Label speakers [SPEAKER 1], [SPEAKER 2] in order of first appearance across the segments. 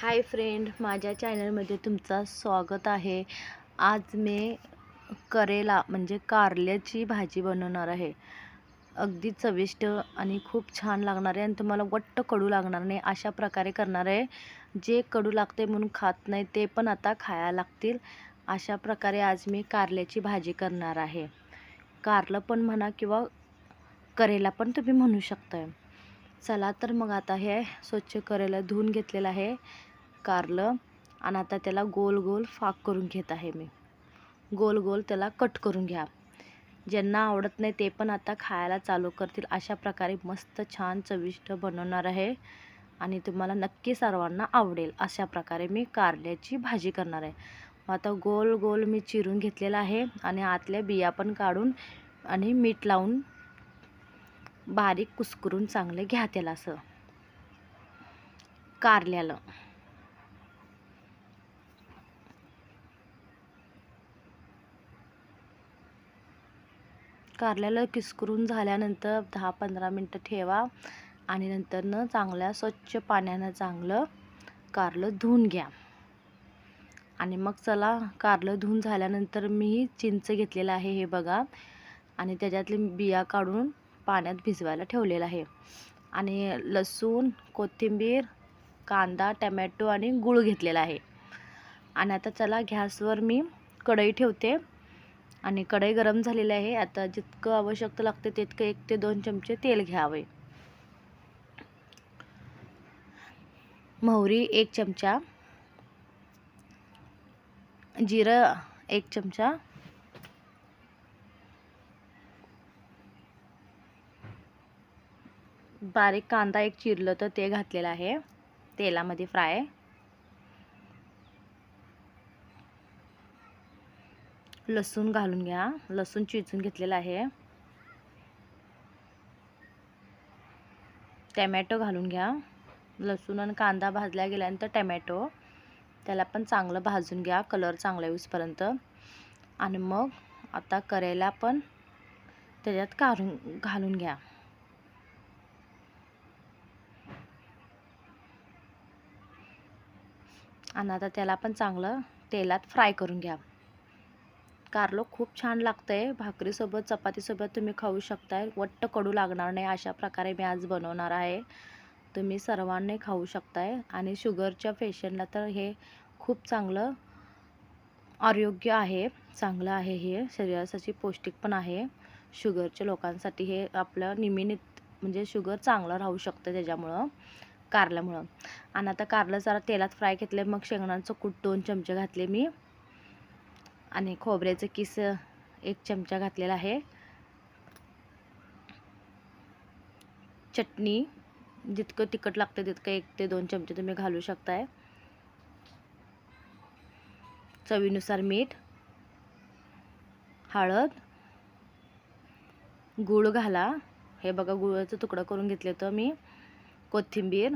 [SPEAKER 1] Hi friend माझ्या चॅनलमध्ये तुमचं स्वागत आहे. आज मी करेला म्हणजे कारल्याची भाजी बनवणार आहे. अगदी चविष्ट आणि खूप छान लागणार आहे आणि तुम्हाला वट्ट कडू लागणार नाही अशा प्रकारे करणार आहे. जे कडू लागते म्हणून खात नाही ते पण आता खायला लागतील. अशा प्रकारे आज मी कारल्याची भाजी करणार आहे. कारलं पण म्हणा किंवा करेला पण तुम्ही म्हणू शकताय. चला तर मग आता हे स्वच्छ करेला धुवून घेतलेलं आहे. कारलं आणि आता त्याला गोल गोल फाक करून घेत आहे मी. गोल गोल त्याला कट करून घ्या. ज्यांना आवडत नाही ते पण आता खायला चालू करतील. अशा प्रकारे मस्त छान चविष्ट बनवणार आहे आणि तुम्हाला नक्की सर्वांना आवडेल. अशा प्रकारे मी कारल्याची भाजी करणार आहे. मग आता गोल गोल मी चिरून घेतलेला आहे आणि आतल्या बिया पण काढून आणि मीठ लावून बारीक कुस्करून चांगले घ्या त्याला असं. कारल्याला. कारल्याला किसकरून झाल्यानंतर दहा पंधरा मिनटं ठेवा आणि नंतरनं चांगल्या स्वच्छ पाण्यानं चांगलं कारलं धुवून घ्या. आणि मग चला कारलं धुवून झाल्यानंतर मी चिंच घेतलेलं आहे हे बघा. आणि त्याच्यातले बिया काढून पाण्यात भिजवायला ठेवलेलं आहे. आणि लसूण कोथिंबीर कांदा टमॅटो आणि गूळ घेतलेला आहे. आणि आता चला गॅसवर मी कढई ठेवते. आणि कढई गरम झालेली आहे. आता जितकं आवश्यकता लागते तितकं एक ते दोन चमचे तेल घ्यावे. मोहरी एक चमचा. जिरं एक चमचा. बारीक कांदा एक चिरलं तर ते घातलेलं आहे. तेलामध्ये फ्राय. लसूण घालून घ्या. लसूण चिचून घेतलेला आहे. टमॅटो घालून घ्या. लसूण आणि कांदा भाजल्या गेल्यानंतर टमॅटो. त्याला पण चांगलं भाजून घ्या. कलर चांगला येऊसपर्यंत आणि मग आता करेला पण त्याच्यात काढून घालून घ्या. आणि आता त्याला पण चांगलं तेलात फ्राय करून घ्या. कारलं खूप छान लागतं आहे भाकरीसोबत चपातीसोबत तुम्ही खाऊ शकताय. वट्ट कडू लागणार नाही अशा प्रकारे मी आज बनवणार आहे. तुम्ही सर्वांनी खाऊ शकताय. आणि शुगरच्या पेशंटला तर हे खूप चांगलं आरोग्य आहे. चांगलं आहे हे. शरीरासाठी पौष्टिक पण आहे. शुगरच्या लोकांसाठी हे आपलं निमिनित म्हणजे शुगर चांगलं राहू शकतं त्याच्यामुळं कारल्यामुळं. आणि आता कारलं जरा तेलात फ्राय घेतले मग शेंगदाण्याचं कूट दोन चमचे घातले मी. आणि खोबऱ्याचं किस एक चमचा घातलेला आहे. चटणी जितकं तिखट लागतं तितकं एक ते दोन चमचे तुम्ही घालू शकताय. चवीनुसार मीठ हळद गूळ घाला. हे बघा गुळाचं तुकडं करून घेतले होतं मी. कोथिंबीर.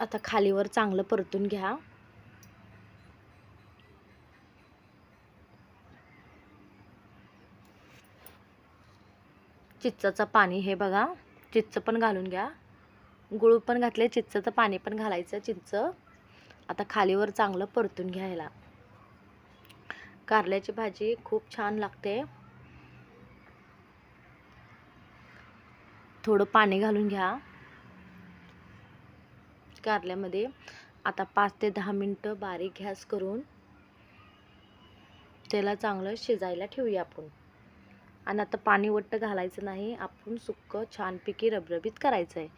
[SPEAKER 1] आता खालीवर चांगलं परतून घ्या. चिच्चाचं पाणी हे बघा. चिच्च पण घालून घ्या. गुळ पण घातले चिच्चाचं पाणी पण घालायचं चिंच आता खालीवर चांगलं परतून घ्यायला कारल्याची भाजी खूप छान लागते. थोडं पाणी घालून घ्या. कारल्यामध्ये आता पाच ते दहा मिनटं बारीक गॅस करून त्याला चांगलं शिजायला ठेवूया आपण. आणि आता पाणी वट्ट घालायचं नाही आपण सुक्कं छानपैकी रबरबीत करायचं आहे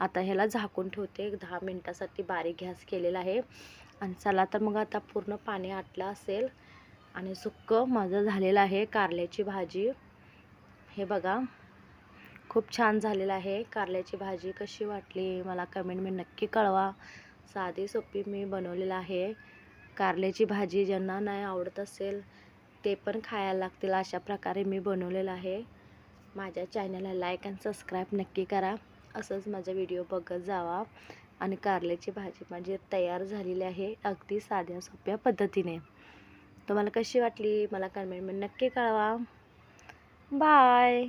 [SPEAKER 1] आता ह्याला झाकून ठेवते एक दहा मिनटासाठी बारीक गॅस केलेला आहे. आणि चला तर मग आता पूर्ण पाणी आटलं असेल आणि सुक्कं माझं झालेलं आहे कारल्याची भाजी. हे बघा खूप छान झालेलं आहे कारल्याची भाजी कशी वाटली मला कमेंट मी नक्की कळवा. साधी सोपी मी बनवलेलं आहे. कारल्याची भाजी ज्यांना नाही आवडत असेल ते पण खायला लागतील अशा प्रकारे मी बनवलेलं आहे. माझ्या चॅनलला लाईक अँड सबस्क्राईब नक्की करा. असंच माझा व्हिडिओ बघत जावा. आणि कारल्याची भाजी माझी तयार झालेली आहे. अगदी साध्या सोप्या पद्धतीने. तुम्हाला कशी वाटली? मला कमेंटमध्ये नक्की कळवा. बाय